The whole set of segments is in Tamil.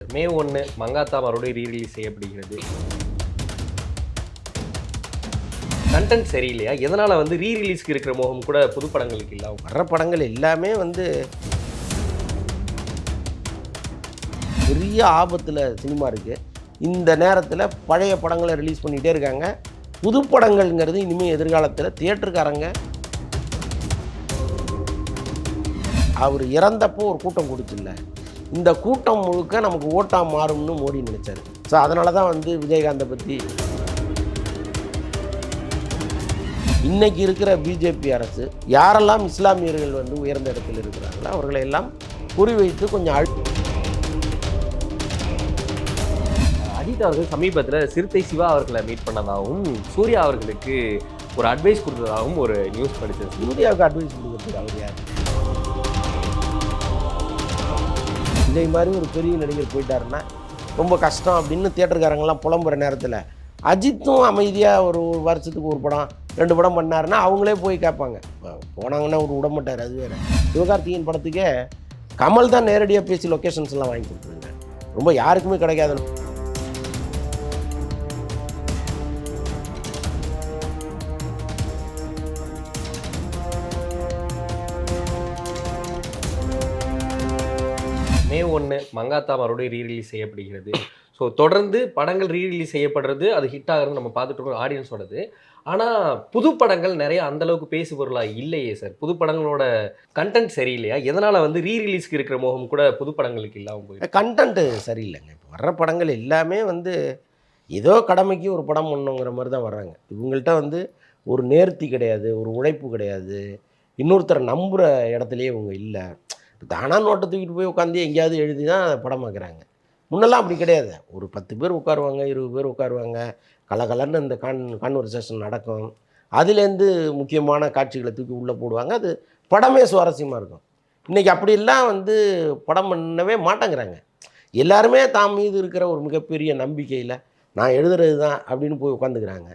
மே ஒன்று மங்காத்தா மறுபடியும் ரீரிலீஸ் செய்யப்படுகிறது. கண்டென்ட் சரியில்லையா? எதனால் வந்து ரீரிலீஸ்க்கு இருக்கிற மோகம் கூட புது படங்களுக்கு இல்லை வர்ற படங்கள் எல்லாமே வந்து பெரிய ஆபத்தில் சினிமா இருக்குது இந்த நேரத்தில் பழைய படங்களை ரிலீஸ் பண்ணிகிட்டே இருக்காங்க. புது படங்கள்ங்கிறது இனிமேல் எதிர்காலத்தில் தியேட்டருக்காரங்க அவர் இறந்தப்போ ஒரு கூட்டம் கொடுத்துல்ல இந்த கூட்டம் முழுக்க நமக்கு ஓட்டாக மாறும்னு மோடி நினைச்சாரு. ஸோ அதனால தான் வந்து விஜயகாந்தை பற்றி இன்னைக்கு இருக்கிற பிஜேபி அரசு யாரெல்லாம் இஸ்லாமியர்கள் வந்து உயர்ந்த இடத்தில் இருக்கிறாங்களோ அவர்களை எல்லாம் குறிவைத்து கொஞ்சம் அழு அஜித் அவர்கள் சமீபத்தில் சிறுத்தை சிவா அவர்களை மீட் பண்ணதாகவும் சூர்யா அவர்களுக்கு ஒரு அட்வைஸ் கொடுத்ததாகவும் ஒரு நியூஸ் படிச்சது இந்தியாவுக்கு அட்வைஸ் கொடுக்குறதுக்கு அவர் யார்? விஜய் மாதிரி ஒரு பெரிய நடிகர் போயிட்டாருன்னா ரொம்ப கஷ்டம் அப்படின்னு தியேட்டருக்காரங்கெல்லாம் புலம்புற நேரத்தில் அஜித்தும் அமைதியாக ஒரு ஒரு வருஷத்துக்கு ஒரு படம் ரெண்டு படம் பண்ணாருன்னா அவங்களே போய் கேட்பாங்க. போனாங்கன்னா ஒரு விட மாட்டார் அது வேறு. சிவகார்த்திகேயன் படத்துக்கே கமல் தான் நேரடியாக பேசி லொக்கேஷன்ஸ் எல்லாம் வாங்கி கொடுத்துருங்க ரொம்ப யாருக்குமே கிடைக்காது ஒன்று மங்காத்தா மறுபடியும் ரீரிலீஸ் செய்யப்படுகிறது. ஸோ தொடர்ந்து படங்கள் ரீரிலீஸ் செய்யப்படுறது அது ஹிட் ஆகிறது நம்ம பார்த்துட்டு இருக்கோம் ஆடியன்ஸோடது ஆனால் புது படங்கள் நிறைய அந்தளவுக்கு பேசு பொருளாக இல்லையே சார் புது படங்களோட கண்டென்ட் சரியில்லையா? எதனால் வந்து ரீரிலீஸ்க்கு இருக்கிற மோகம் கூட புது படங்களுக்கு இல்லாமல் போய் கண்டென்ட்டு சரியில்லைங்க. இப்போ வர்ற படங்கள் எல்லாமே வந்து ஏதோ கடமைக்கு ஒரு படம் பண்ணுங்கிற மாதிரி தான் வர்றாங்க. இவங்கள்ட்ட வந்து ஒரு நேர்த்தி கிடையாது ஒரு உழைப்பு கிடையாது. இன்னொருத்தரை நம்புகிற இடத்துலையே இவங்க இல்லை. தானா நோட்டை தூக்கிட்டு போய் உட்காந்து எங்கேயாவது எழுதி தான் அதை படமாக்குறாங்க முன்னெல்லாம் அப்படி கிடையாது. ஒரு பத்து பேர் உட்காருவாங்க இருபது பேர் உட்காருவாங்க. கலகலன்னு இந்த கான் கான்வர்சேஷன் நடக்கும். அதுலேருந்து முக்கியமான காட்சிகளை தூக்கி உள்ளே போடுவாங்க. அது படமே சுவாரஸ்யமாக இருக்கும். இன்றைக்கி அப்படிலாம் வந்து படம் பண்ணவே மாட்டேங்கிறாங்க. எல்லாருமே தாம் மீது இருக்கிற ஒரு மிகப்பெரிய நம்பிக்கையில் நான் எழுதுறது தான் அப்படின்னு போய் உட்காந்துக்கிறாங்க.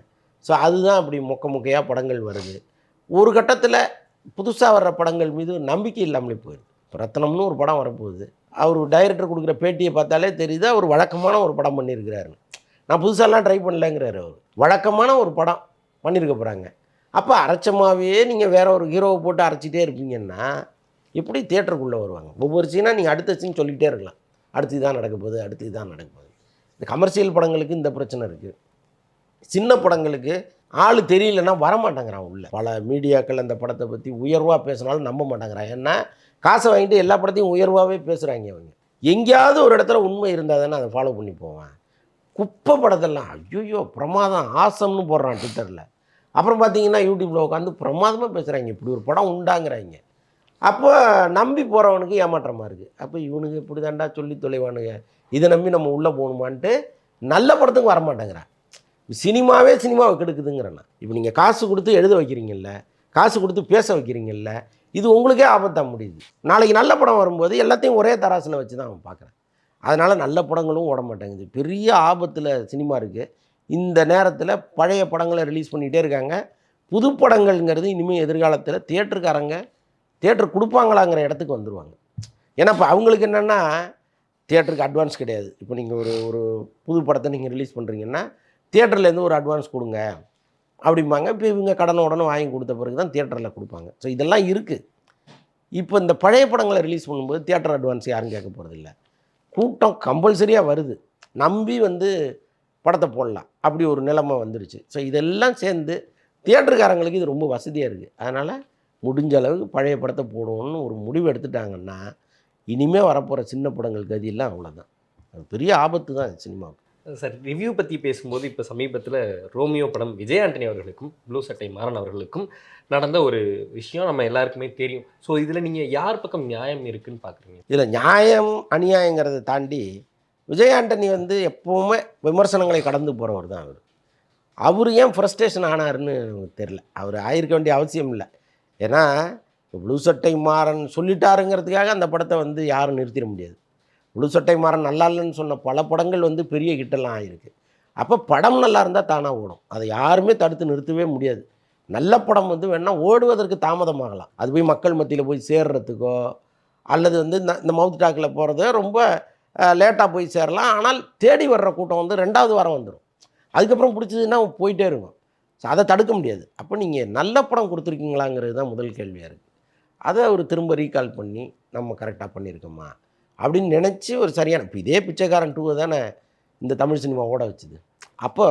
ஸோ அதுதான் அப்படி மொக்க மொக்கையாக படங்கள் வருது. ஒரு கட்டத்தில் புதுசாக வர்ற படங்கள் மீது நம்பிக்கை இல்லாமலே போயிடுது ரத்னம்னு ஒரு படம் வரப்போகுது. அவர் டைரக்டர் கொடுக்குற பேட்டியை பார்த்தாலே தெரியுது அவர் வழக்கமான ஒரு படம் பண்ணியிருக்கிறாரு. நான் புதுசாலாம் ட்ரை பண்ணலங்கிறாரு அவர். வழக்கமான ஒரு படம் பண்ணியிருக்க போகிறாங்க அப்போ அரைச்சமாவே நீங்கள் வேற ஒரு ஹீரோவை போட்டு அரைச்சிட்டே இருப்பீங்கன்னா எப்படி தேட்டருக்குள்ளே வருவாங்க? ஒவ்வொரு சீனாக நீங்கள் அடுத்த சீன் சொல்லிகிட்டே இருக்கலாம். அடுத்து இதான் நடக்க போகுது அடுத்து இதான் நடக்க போகுது. இந்த கமர்ஷியல் படங்களுக்கு இந்த பிரச்சனை இருக்குது சின்ன படங்களுக்கு ஆள் தெரியலன்னா வரமாட்டேங்கிறான் உள்ள. பல மீடியாக்கள் அந்த படத்தை பற்றி உயர்வாக பேசினாலும் நம்ப மாட்டேங்கிறான். ஏன்னா காசை வாங்கிட்டு எல்லா படத்தையும் உயர்வாகவே பேசுகிறாங்க அவங்க. எங்கேயாவது ஒரு இடத்துல உண்மை இருந்தால் தானே அதை ஃபாலோ பண்ணி போவேன். குப்பை படத்தெல்லாம் ஐயோ பிரமாதம் ஆசம்னு போடுறான் ட்விட்டரில் அப்புறம் பார்த்தீங்கன்னா யூடியூப்பில் உட்காந்து பிரமாதமாக பேசுகிறாங்க இப்படி ஒரு படம் உண்டாங்கிறாங்க. அப்போ நம்பி போகிறவனுக்கு ஏமாற்றமாக இருக்குது அப்போ இவனுக்கு இப்படி தாண்டா சொல்லி தொலைவானுங்க. இதை நம்பி நம்ம உள்ளே போகணுமான்ட்டு நல்ல படத்துக்கு வரமாட்டேங்கிறான். சினிமாவே சினிமாவை கெடுக்குதுங்கிறேன். இப்போ நீங்கள் காசு கொடுத்து எழுத வைக்கிறீங்கல்ல காசு கொடுத்து பேச வைக்கிறீங்கல்ல இது உங்களுக்கே ஆபத்தாக முடியுது. நாளைக்கு நல்ல படம் வரும்போது எல்லாத்தையும் ஒரே தராசில் வச்சு தான் அவன் பார்க்குறேன் அதனால் நல்ல படங்களும் ஓட மாட்டேங்குது. பெரிய ஆபத்தில் சினிமா இருக்குது இந்த நேரத்தில் பழைய படங்களை ரிலீஸ் பண்ணிகிட்டே இருக்காங்க. புது படங்கள்ங்கிறது இனிமேல் எதிர்காலத்தில் தியேட்டருக்காரங்க தியேட்டர் கொடுப்பாங்களாங்கிற இடத்துக்கு வந்துடுவாங்க ஏன்னா இப்போ அவங்களுக்கு என்னென்னா தியேட்டருக்கு அட்வான்ஸ் கிடையாது. இப்போ நீங்கள் ஒரு ஒரு புது படத்தை நீங்கள் ரிலீஸ் பண்ணுறீங்கன்னா தியேட்டர்லேருந்து ஒரு அட்வான்ஸ் கொடுங்க. அப்படிம்பாங்க. இப்போ இவங்க கடனை உடனே வாங்கி கொடுத்த பிறகு தான் தியேட்டரில் கொடுப்பாங்க. ஸோ இதெல்லாம் இருக்குது இப்போ இந்த பழைய படங்களை ரிலீஸ் பண்ணும்போது தியேட்டர் அட்வான்ஸ் யாரும் கேட்க போகிறதில்ல கூட்டம் கம்பல்சரியாக வருது. நம்பி வந்து படத்தை போடலாம். அப்படி ஒரு நிலைமை வந்துருச்சு. ஸோ இதெல்லாம் சேர்ந்து தியேட்டருக்காரங்களுக்கு இது ரொம்ப வசதியாக இருக்குது அதனால் முடிஞ்ச அளவுக்கு பழைய படத்தை போடுவோம்னு ஒரு முடிவு எடுத்துட்டாங்கன்னா இனிமேல் வரப்போகிற சின்ன படங்கள் கதியெல்லாம் அவ்வளோதான் அது பெரிய ஆபத்து தான் சினிமாவுக்கு. சார் ரிவ்யூ பற்றி பேசும்போது இப்போ சமீபத்தில் ரோமியோ படம் விஜய் ஆண்டனி அவர்களுக்கும் ப்ளூ சட்டை மாறன் அவர்களுக்கும் நடந்த ஒரு விஷயம் நம்ம எல்லாருக்குமே தெரியும். ஸோ இதில் நீங்கள் யார் பக்கம் நியாயம் இருக்குன்னு பார்க்குறீங்க இதில் நியாயம் அநியாயங்கிறத தாண்டி விஜய் ஆண்டனி வந்து எப்போவுமே விமர்சனங்களை கடந்து போகிறவர் தான் அவர். அவர் ஏன் ஃப்ரஸ்ட்ரேஷன் ஆனாருன்னு எனக்கு தெரில அவர் ஆயிருக்க வேண்டிய அவசியம் இல்லை. ஏன்னா ப்ளூ சட்டை மாறன் சொல்லிட்டாருங்கிறதுக்காக அந்த படத்தை வந்து யாரும் நிறுத்திட முடியாது. ப்ளூ சட்டை மாறன் நல்லா இல்லைன்னு சொன்ன பல படங்கள் வந்து பெரிய ஹிட்டெல்லாம் ஆகிருக்கு அப்போ படம் நல்லா இருந்தால் தானாக ஓடும். அதை யாருமே தடுத்து நிறுத்தவே முடியாது. நல்ல படம் வந்து வேணால் ஓடுவதற்கு தாமதமாகலாம். அது போய் மக்கள் மத்தியில் போய் சேர்றதுக்கோ அல்லது வந்து இந்த- இந்த மவுத் டாக்கில் போகிறத ரொம்ப லேட்டாக போய் சேரலாம். ஆனால் தேடி வர்ற கூட்டம் வந்து ரெண்டாவது வாரம் வந்துடும் அதுக்கப்புறம் பிடிச்சதுன்னா போயிட்டே இருக்கும். ஸோ அதை தடுக்க முடியாது. அப்போ நீங்கள் நல்ல படம் கொடுத்துருக்கீங்களாங்கிறது தான் முதல் கேள்வியாக இருக்குது அதை அவர் திரும்ப ரீகால் பண்ணி நம்ம கரெக்டாக பண்ணியிருக்கோமா? அப்படின்னு நினச்சி ஒரு சரியான இப்போ இதே பிச்சைக்காரன் டூவை தானே இந்த தமிழ் சினிமா ஓட வச்சுது. அப்போ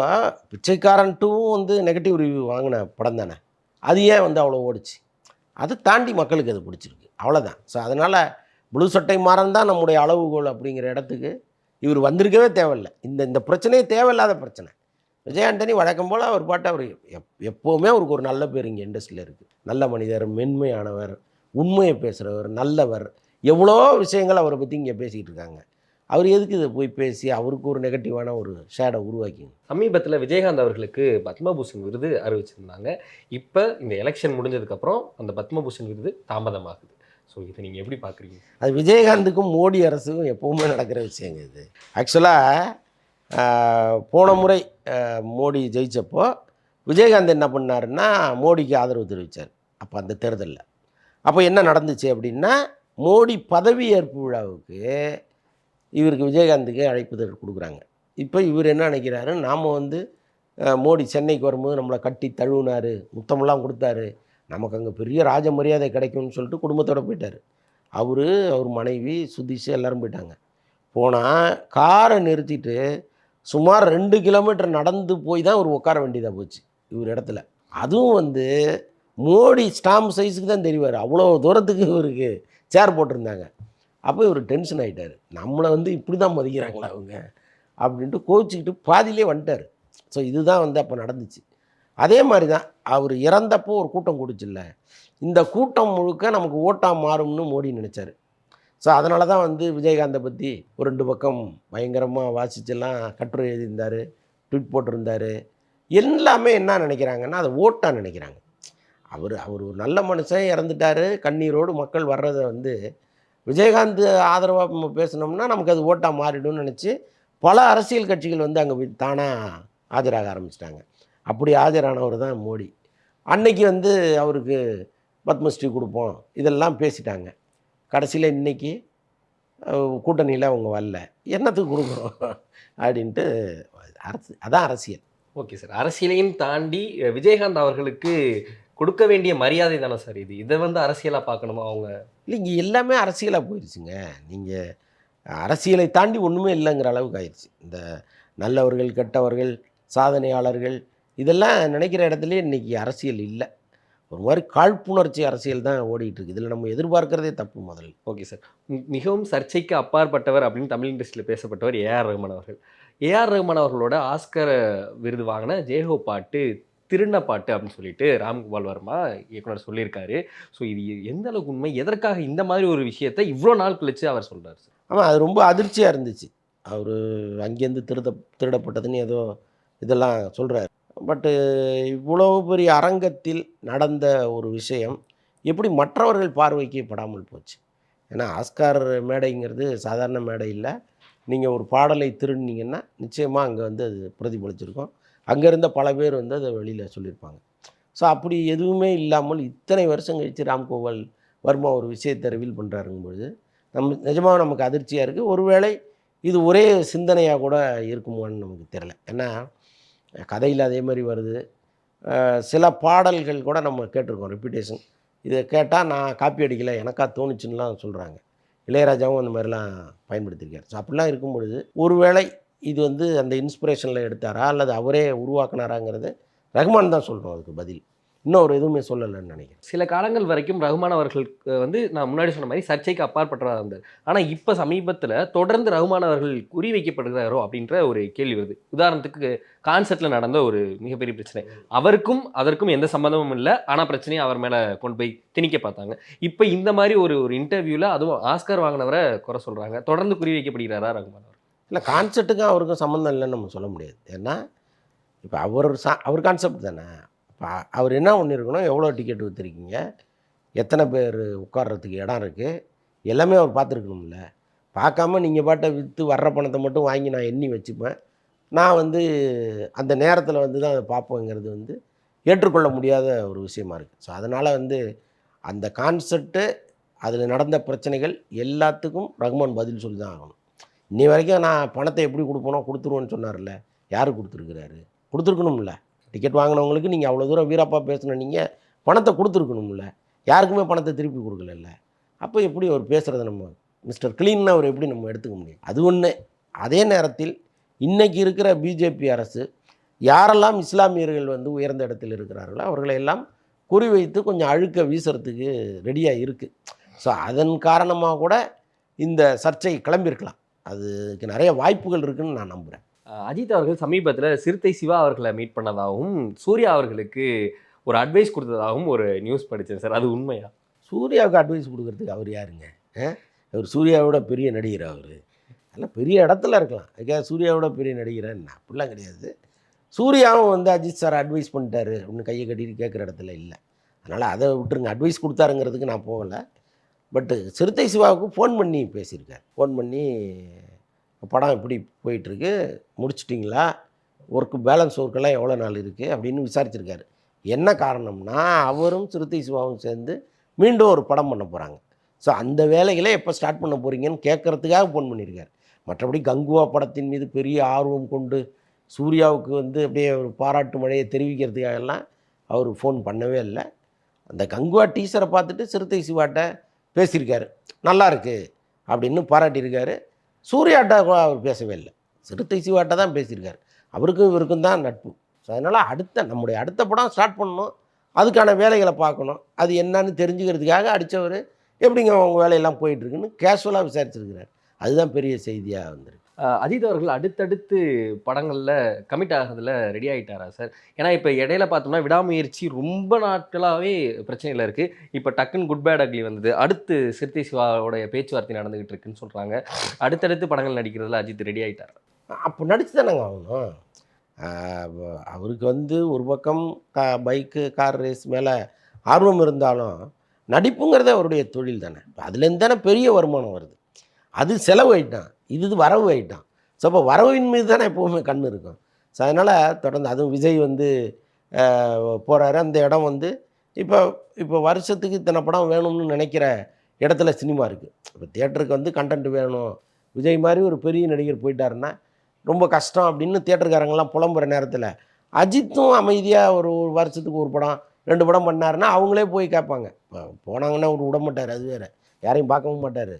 பிச்சைக்காரன் டூவும் வந்து நெகட்டிவ் ரிவ்யூ வாங்கின படம் தானே. அது ஏன் வந்து அவ்வளோ ஓடிச்சு? அதை தாண்டி மக்களுக்கு அது பிடிச்சிருக்கு. அவ்வளோதான் ஸோ அதனால் ப்ளூ சட்டை மாறன் தான் நம்முடைய அளவுகோல் அப்படிங்கிற இடத்துக்கு இவர் வந்திருக்கவே தேவையில்லை. இந்த இந்த பிரச்சனையே தேவையில்லாத பிரச்சனை. விஜய் ஆண்டனி வழக்கம் போல் அவர் பாட்டு அவர் எப் எப்போவுமே அவருக்கு ஒரு நல்ல பேர் இங்கே இண்டஸ்ட்ரியில் இருக்குது நல்ல மனிதர் மென்மையானவர் உண்மையை பேசுகிறவர் நல்லவர் எவ்வளோ விஷயங்கள் அவரை பற்றி இங்கே பேசிக்கிட்டு இருக்காங்க. அவர் எதுக்கு இதை போய் பேசி அவருக்கு ஒரு நெகட்டிவான ஒரு ஷேடை உருவாக்கி? சமீபத்தில் விஜயகாந்த் அவர்களுக்கு பத்மபூஷன் விருது அறிவிச்சிருந்தாங்க. இப்போ இந்த எலெக்ஷன் முடிஞ்சதுக்கப்புறம் அந்த பத்மபூஷன் விருது தாமதமாகுது. ஸோ இதை நீங்கள் எப்படி பார்க்குறீங்க? அது விஜயகாந்துக்கும் மோடி அரசுக்கும் எப்பவுமே நடக்கிற விஷயங்க இது. ஆக்சுவலாக போன முறை மோடி ஜெயிச்சப்போ விஜயகாந்த் என்ன பண்ணாருன்னா மோடிக்கு ஆதரவு தெரிவித்தார் அப்போ அந்த தேர்தலில். அப்போ என்ன நடந்துச்சு அப்படின்னா மோடி பதவியேற்பு விழாவுக்கு இவருக்கு விஜயகாந்துக்கு அழைப்புதல் கொடுக்குறாங்க. இப்போ இவர் என்ன நினைக்கிறாரு? நாம் வந்து மோடி சென்னைக்கு வரும்போது நம்மளை கட்டி தழுவினார் முத்தமெல்லாம் கொடுத்தாரு. நமக்கு அங்கே பெரிய ராஜ மரியாதை கிடைக்கும்னு சொல்லிட்டு குடும்பத்தோடு போயிட்டார். அவர் அவர் மனைவி சுதிஷு எல்லாரும் போயிட்டாங்க. போனால் காரை நிறுத்திட்டு சுமார் ரெண்டு கிலோமீட்டர் நடந்து போய் தான் இவர் உட்கார வேண்டியதாக போச்சு இவர் இடத்துல. அதுவும் வந்து மோடி ஸ்டாம்ப் சைஸுக்கு தான் தெரிவார். அவ்வளோ தூரத்துக்கு இவருக்கு. சேர் போட்டிருந்தாங்க. அப்போ இவர் டென்ஷன் ஆகிட்டார் நம்மளை வந்து இப்படி தான் மதிக்கிறாங்களா அவங்க? அப்படின்ட்டு கோச்சிக்கிட்டு பாதியிலே வந்துட்டார். ஸோ இதுதான் வந்து அப்போ நடந்துச்சு. அதே மாதிரி தான் அவர் இறந்தப்போ ஒரு கூட்டம் கூடுச்சுல்ல. இந்த கூட்டம் முழுக்க நமக்கு ஓட்டாக மாறும்னு மோடி நினச்சார். ஸோ அதனால தான் வந்து விஜயகாந்தை பற்றி ஒரு ரெண்டு பக்கம் பயங்கரமாக வாசிச்செல்லாம் கட்டுரை எழுதியிருந்தார் ட்வீட் போட்டிருந்தார். எல்லாமே என்ன நினைக்கிறாங்கன்னா அதை ஓட்டாக நினைக்கிறாங்க. அவர் அவர் ஒரு நல்ல மனுஷன் இறந்துட்டார். கண்ணீரோடு மக்கள் வர்றதை வந்து விஜயகாந்த் ஆதரவாக நம்ம பேசினோம்னா நமக்கு அது ஓட்டாக மாறிடும்னு நினச்சி பல அரசியல் கட்சிகள் வந்து அங்கே தானாக ஆஜராக ஆரம்பிச்சிட்டாங்க. அப்படி ஆஜரானவர் தான் மோடி. அன்னைக்கு வந்து அவருக்கு பத்மஸ்ரீ கொடுப்போம். இதெல்லாம் பேசிட்டாங்க. கடைசியில் இன்னைக்கு கூட்டணியில் அவங்க வரல. என்னத்துக்கு கொடுக்குறோம்? அப்படின்ட்டு அரசு அதான் அரசியல். Okay sir. அரசியலையும் தாண்டி விஜயகாந்த் அவர்களுக்கு கொடுக்க வேண்டிய மரியாதை தானே சார் இது? இதை வந்து அரசியலாக பார்க்கணுமா அவங்க? இல்லை இங்கே எல்லாமே அரசியலாக போயிடுச்சுங்க நீங்கள் அரசியலை தாண்டி ஒன்றுமே இல்லைங்கிற அளவுக்கு ஆயிடுச்சு இந்த நல்லவர்கள் கெட்டவர்கள் சாதனையாளர்கள் இதெல்லாம் நினைக்கிற இடத்துலயே இன்றைக்கி அரசியல் இல்லை. ஒரு மாதிரி காழ்ப்புணர்ச்சி அரசியல் தான் ஓடிட்டு இருக்கு. இதில் நம்ம எதிர்பார்க்கறதே தப்பு முதல்ல. Okay sir. மிகவும் சர்ச்சைக்கு அப்பாற்பட்டவர் அப்படின்னு தமிழ் இண்டஸ்ட்ரியில் பேசப்பட்டவர் ஏஆர் ரஹ்மான் அவர்கள். ஏஆர் ரஹ்மான் அவர்களோட ஆஸ்கர் விருது வாங்கின ஜேஹோ பாட்டு திருண்ண பாட்டு அப்படின்னு சொல்லிட்டு ராம்கோபால் வர்மா இயக்குனர் சொல்லியிருக்காரு. ஸோ இது எந்த அளவுக்கு உண்மை? எதற்காக இந்த மாதிரி ஒரு விஷயத்தை இவ்வளோ நாள் கழிச்சு அவர் சொல்கிறார் சார் ஆமாம் அது ரொம்ப அதிர்ச்சியாக இருந்துச்சு. அவர் அங்கேருந்து திருட திருடப்பட்டதுன்னு ஏதோ இதெல்லாம் சொல்கிறார் பட்டு இவ்வளோ பெரிய அரங்கத்தில் நடந்த ஒரு விஷயம் எப்படி மற்றவர்கள் பார்வைக்கு படாமல் போச்சு? ஏன்னா ஆஸ்கார் மேடைங்கிறது சாதாரண மேடை இல்லை. நீங்கள் ஒரு பாடலை திருடினீங்கன்னா நிச்சயமாக அங்கே வந்து அது பிரதிபலிச்சிருக்கும். அங்கே இருந்த பல பேர் வந்து அதை வெளியில் சொல்லியிருப்பாங்க. ஸோ அப்படி எதுவுமே இல்லாமல் இத்தனை வருஷம் கழித்து ராம்கோபால் வர்மா ஒரு விஷயத்தை ரிவீல் பண்ணுறாருங்கும் பொழுது நம்ம நிஜமாக நமக்கு அதிர்ச்சியாக இருக்குது ஒருவேளை இது ஒரே சிந்தனையாக கூட இருக்குமான்னு நமக்கு தெரில ஏன்னா கதையில் அதே மாதிரி வருது. சில பாடல்கள் கூட நம்ம கேட்டிருக்கோம் ரெப்யூட்டேஷன் இதை கேட்டால் நான் காப்பி அடிக்கலை எனக்காக தோணுச்சுன்னுலாம் சொல்கிறாங்க இளையராஜாவும் அந்த மாதிரிலாம் பயன்படுத்தியிருக்காரு. ஸோ அப்படிலாம் இருக்கும் பொழுது ஒருவேளை இது வந்து அந்த இன்ஸ்பிரேஷனில் எடுத்தாரா? அல்லது அவரே உருவாக்குனாராங்கிறது ரஹ்மான் தான் சொல்கிறோம் அதுக்கு பதில். இன்னும் அவர் எதுவுமே சொல்லலைன்னு நினைக்கிறேன். சில காலங்கள் வரைக்கும் ரஹ்மான் அவர்களுக்கு வந்து நான் முன்னாடி சொன்ன மாதிரி சர்ச்சைக்கு அப்பாற்பட்டதாக இருந்தார். ஆனால் இப்போ சமீபத்தில் தொடர்ந்து ரஹ்மான் அவர்கள் குறி வைக்கப்படுகிறாரோ அப்படின்ற ஒரு கேள்வி வருது. உதாரணத்துக்கு கான்செர்ட்டில் நடந்த ஒரு மிகப்பெரிய பிரச்சனை. அவருக்கும் அதற்கும் எந்த சம்மந்தமும் இல்லை. ஆனால் பிரச்சனையை அவர் மேலே கொண்டு போய் திணிக்க பார்த்தாங்க. இப்போ இந்த மாதிரி ஒரு ஒரு இன்டர்வியூவில் அதுவும் ஆஸ்கர் வாங்கினவரை குறை சொல்கிறாங்க தொடர்ந்து குறி வைக்கப்படுகிறாரா ரஹ்மான் இல்லை கான்செப்ட்டுக்கும் அவருக்கும் சம்மந்தம் இல்லைன்னு நம்ம சொல்ல முடியாது. ஏன்னா இப்போ அவர் சா அவர் கான்செப்ட் தானே. இப்போ அவர் என்ன ஒன்று இருக்கணும் எவ்வளோ டிக்கெட் விற்றுருக்கீங்க எத்தனை பேர் உட்கார்றதுக்கு இடம் இருக்குது எல்லாமே அவர் பார்த்துருக்கணும்ல. பார்க்காம நீங்கள் பாட்டை விற்று வர்ற பணத்தை மட்டும் வாங்கி நான் எண்ணி வச்சுப்பேன். நான் வந்து அந்த நேரத்தில் வந்து தான் அதை பார்ப்போங்கிறது வந்து ஏற்றுக்கொள்ள முடியாத ஒரு விஷயமா இருக்குது ஸோ அதனால் வந்து அந்த கான்செப்ட்டு அதில் நடந்த பிரச்சனைகள் எல்லாத்துக்கும் ரகுமான் பதில் சொல்லி தான் ஆகணும். இன்னி வரைக்கும் நான் பணத்தை எப்படி கொடுப்பனோ கொடுத்துருவோன்னு சொன்னார்ல. யார் கொடுத்துருக்குறாரு? கொடுத்துருக்கணும்ல. டிக்கெட் வாங்கினவங்களுக்கு நீங்கள் அவ்வளோ தூரம் வீரப்பா பேசின நீங்கள் பணத்தை கொடுத்துருக்கணும்ல. யாருக்குமே பணத்தை திருப்பி கொடுக்கலல்ல. அப்போ எப்படி அவர் பேசுகிறத நம்ம மிஸ்டர் கிளீன் அவர் எப்படி நம்ம எடுத்துக்க முடியும்? அது ஒன்று அதே நேரத்தில் இன்றைக்கி இருக்கிற பிஜேபி அரசு யாரெல்லாம் இஸ்லாமியர்கள் வந்து உயர்ந்த இடத்தில் இருக்கிறார்களோ அவர்களை எல்லாம் குறிவைத்து கொஞ்சம் அழுக்க வீசுறதுக்கு ரெடியாக இருக்குது ஸோ அதன் காரணமாக கூட இந்த சர்ச்சை கிளம்பியிருக்கலாம். அதுக்கு நிறைய வாய்ப்புகள் இருக்குன்னு நான் நம்புகிறேன் அஜித் அவர்கள் சமீபத்தில் சிறுத்தை சிவா அவர்களை மீட் பண்ணதாகவும் சூர்யா அவர்களுக்கு ஒரு அட்வைஸ் கொடுத்ததாகவும் ஒரு நியூஸ் படித்தேன் சார். அது உண்மையா? சூர்யாவுக்கு அட்வைஸ் கொடுக்கறதுக்கு அவர் யாருங்க? அவர் சூர்யாவோட பெரிய நடிகர் அவர். அதெல்லாம் பெரிய இடத்துல இருக்கலாம். அதுக்காக சூர்யாவோட பெரிய நடிகர் என்ன? அப்படிலாம் கிடையாது. சூர்யாவும் வந்து அஜித் சார் அட்வைஸ் பண்ணிட்டாரு. அப்படின்னு கையை கட்டிட்டு கேட்குற இடத்துல இல்லை. அதனால் அதை விட்டுருங்க. அட்வைஸ் கொடுத்தாருங்கிறதுக்கு நான் போகலை. பட்டு சிறுத்தை சிவாவுக்கு ஃபோன் பண்ணி பேசியிருக்கார். ஃபோன் பண்ணி படம் எப்படி போயிட்டுருக்கு? முடிச்சிட்டிங்களா? ஒர்க்கு பேலன்ஸ் ஒர்க்கெல்லாம் எவ்வளோ நாள் இருக்குது அப்படின்னு விசாரிச்சிருக்காரு. என்ன காரணம்னா அவரும் சிறுத்தை சிவாவும் சேர்ந்து மீண்டும் ஒரு படம் பண்ண போகிறாங்க ஸோ அந்த வேலைகளை எப்போ ஸ்டார்ட் பண்ண போகிறீங்கன்னு கேட்குறதுக்காக ஃபோன் பண்ணியிருக்காரு. மற்றபடி கங்குவா படத்தின் மீது பெரிய ஆர்வம் கொண்டு சூர்யாவுக்கு வந்து அப்படியே ஒரு பாராட்டு மழையை தெரிவிக்கிறதுக்காகலாம் அவர் ஃபோன் பண்ணவே இல்லை. அந்த கங்குவா டீச்சரை பார்த்துட்டு சிறுத்தை சிவாட்ட பேசியிருக்காரு. நல்லா இருக்குது அப்படின்னு பாராட்டியிருக்காரு. சூர்யாட்ட கூட அவர் பேசவே இல்லை. சிறுத்தை சிவாட்ட தான் பேசியிருக்காரு. அவருக்கும் இவருக்கும் தான் நட்பு. ஸோ அதனால் அடுத்த நம்முடைய அடுத்த படம் ஸ்டார்ட் பண்ணணும். அதுக்கான வேலைகளை பார்க்கணும். அது என்னன்னு தெரிஞ்சுக்கிறதுக்காக அடித்தவர் எப்படிங்க அவங்க வேலையெல்லாம் போயிட்டுருக்குன்னு கேஷுவலாக விசாரிச்சிருக்கிறார். அதுதான் பெரிய செய்தியாக வந்திருக்கு. அஜித் அவர்கள் அடுத்தடுத்து படங்களில் கமிட் ஆகிறதுல ரெடி ஆகிட்டாரா சார் ஏன்னா இப்போ இடையில பார்த்தோம்னா விடாமுயற்சி ரொம்ப நாட்களாகவே பிரச்சனையில் இருக்குது இப்போ டக்குன்னு குட் பேட் அக்லி வந்தது. அடுத்து சிறுத்தை சிவாவோடைய பேச்சுவார்த்தை நடந்துகிட்டு இருக்குன்னு சொல்கிறாங்க அடுத்தடுத்து படங்கள் நடிக்கிறதுல அஜித் ரெடி ஆகிட்டார் அப்போ நடிச்சு தானேங்க ஆகணும். அவருக்கு வந்து ஒரு பக்கம் கா பைக்கு கார் ரேஸ் மேலே ஆர்வம் இருந்தாலும் நடிப்புங்கிறதே அவருடைய தொழில் தானே. இப்போ அதுலேருந்து தானே பெரிய வருமானம் வருது. அது செலவு ஆகிட்டான் இது இது வரவு ஆகிட்டான் ஸோ அப்போ வரவின் மீது தானே எப்போவுமே கண் இருக்கும். ஸோ அதனால் தொடர்ந்து அதுவும் விஜய் வந்து போகிறாரு அந்த இடம் வந்து இப்போ இப்போ வருஷத்துக்கு இத்தனை படம் வேணும்னு நினைக்கிற இடத்துல சினிமா இருக்குது இப்போ தியேட்டருக்கு வந்து கண்டென்ட் வேணும். விஜய் மாதிரி ஒரு பெரிய நடிகர் போயிட்டாருன்னா ரொம்ப கஷ்டம் அப்படின்னு தியேட்டருக்காரங்கெல்லாம் புலம்புற நேரத்தில் அஜித்தும் அமைதியாக ஒரு ஒரு வருஷத்துக்கு ஒரு படம் ரெண்டு படம் பண்ணாருன்னா அவங்களே போய் கேட்பாங்க. இப்போ போனாங்கன்னா ஒரு விட மாட்டார் அது வேறு. யாரையும் பார்க்கவும் மாட்டார்.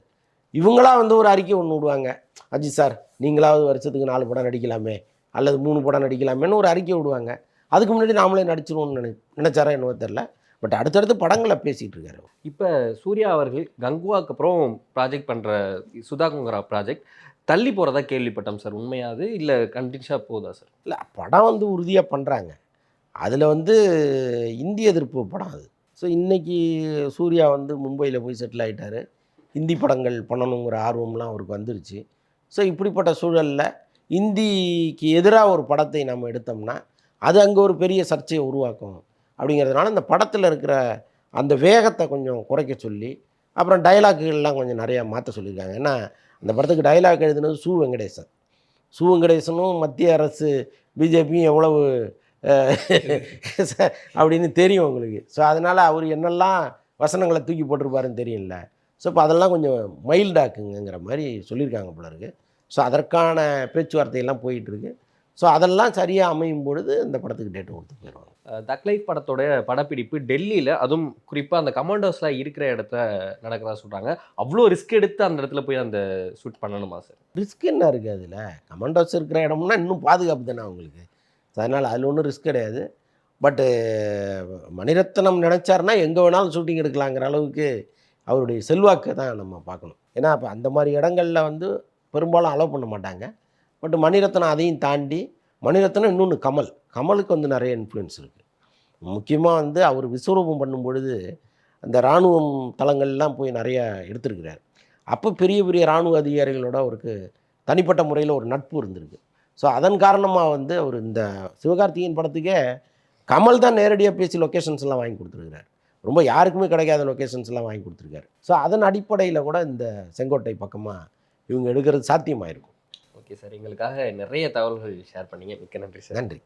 இவங்களா வந்து ஒரு அறிக்கை ஒன்று விடுவாங்க. அஜித் சார் நீங்களாவது வருஷத்துக்கு நாலு படம் நடிக்கலாமே அல்லது மூணு படம் நடிக்கலாமேன்னு ஒரு அறிக்கை விடுவாங்க. அதுக்கு முன்னாடி நாமளே நடிச்சிருவோம்னு நினை நினச்சாரா என்னவோ தெரில பட் அடுத்தடுத்து படங்களை பேசிகிட்டு இருக்காரு இப்போ சூர்யா அவர்கள் கங்குவாக்கு அப்புறம் ப்ராஜெக்ட் பண்ணுற சுதா குங்கரா ப்ராஜெக்ட் தள்ளி போகிறதா கேள்விப்பட்டோம் சார் உண்மையாது இல்லை கண்டினியூஸாக போகுதா சார் இல்லை படம் வந்து உறுதியாக பண்ணுறாங்க அதில் வந்து இந்திய எதிர்ப்பு படம் அது. ஸோ இன்றைக்கி சூர்யா வந்து மும்பையில் போய் செட்டில் ஆகிட்டாரு ஹிந்தி படங்கள் பண்ணணுங்கிற ஆர்வம்லாம் அவருக்கு வந்துருச்சு. ஸோ இப்படிப்பட்ட சூழலில் இந்திக்கு எதிராக ஒரு படத்தை நம்ம எடுத்தோம்னா அது அங்கே ஒரு பெரிய சர்ச்சையை உருவாக்கும். அப்படிங்கிறதுனால இந்த படத்தில் இருக்கிற அந்த வேகத்தை கொஞ்சம் குறைக்க சொல்லி அப்புறம் டைலாக்குகள்லாம் கொஞ்சம் நிறையா மாற்ற சொல்லியிருக்காங்க. ஏன்னா அந்த படத்துக்கு டைலாக் எழுதுனது சு வெங்கடேசன். சு வெங்கடேசனும் மத்திய அரசு பிஜேபியும் எவ்வளவு அப்படின்னு தெரியும் உங்களுக்கு ஸோ அதனால் அவர் என்னெல்லாம் வசனங்களை தூக்கி போட்டிருப்பாருன்னு தெரியும்ல. ஸோ இப்போ அதெல்லாம் கொஞ்சம் மைல்டாக்குங்கிற மாதிரி சொல்லியிருக்காங்க போல இருக்கு. ஸோ அதற்கான பேச்சுவார்த்தையெல்லாம் போயிட்டுருக்கு. ஸோ அதெல்லாம் சரியாக அமையும் பொழுது இந்த படத்துக்கு டேட்டு கொடுத்து போயிடுவாங்க. தக்லைஃப் படத்தோட படப்பிடிப்பு டெல்லியில் அதுவும் குறிப்பாக அந்த கமாண்டோஸ்லாம் இருக்கிற இடத்துல நடக்கிறதா சொல்கிறாங்க அவ்வளோ ரிஸ்க் எடுத்து அந்த இடத்துல போய் அந்த ஷூட் பண்ணணுமா சார் ரிஸ்க் என்ன இருக்குது அதில்? கமாண்டோஸ் இருக்கிற இடம்னா இன்னும் பாதுகாப்பு தானே அவங்களுக்கு. அதனால் அதில் ஒன்றும் ரிஸ்க் கிடையாது. பட்டு மணிரத்னம் நினச்சாருன்னா எங்கே வேணாலும் ஷூட்டிங் எடுக்கலாங்கிற அளவுக்கு அவருடைய செல்வாக்கை தான் நம்ம பார்க்கணும். ஏன்னா இப்போ அந்த மாதிரி இடங்களில் வந்து பெரும்பாலும் அலோவ் பண்ண மாட்டாங்க. பட் மணிரத்னம் அதையும் தாண்டி மணிரத்னம் இன்னொன்று கமல். கமலுக்கு வந்து நிறைய இன்ஃப்ளூயன்ஸ் இருக்குது முக்கியமாக வந்து அவர் விஸ்வரூபம் பண்ணும் பொழுது அந்த இராணுவம் தளங்கள்லாம் போய் நிறைய எடுத்திருக்கிறார். அப்போ பெரிய பெரிய இராணுவ அதிகாரிகளோட அவருக்கு தனிப்பட்ட முறையில் ஒரு நட்பு இருந்திருக்கு. ஸோ அதன் காரணமாக வந்து அவர் இந்த சிவகார்த்திகேயன் படத்துக்கே கமல் தான் நேரடியாக பேசி லொக்கேஷன்ஸ் எல்லாம் வாங்கி கொடுத்துருக்கிறார். ரொம்ப யாருக்குமே கிடைக்காத லொக்கேஷன்ஸ் எல்லாம் வாங்கி கொடுத்துருக்காரு. ஸோ அதன் அடிப்படையில் கூட இந்த செங்கோட்டை பக்கமாக இவங்க எடுக்கிறது சாத்தியமாயிருக்கும். ஓகே சார் எங்களுக்காக நிறைய தகவல்கள் ஷேர் பண்ணீங்க. மிக்க நன்றி சார் நன்றி.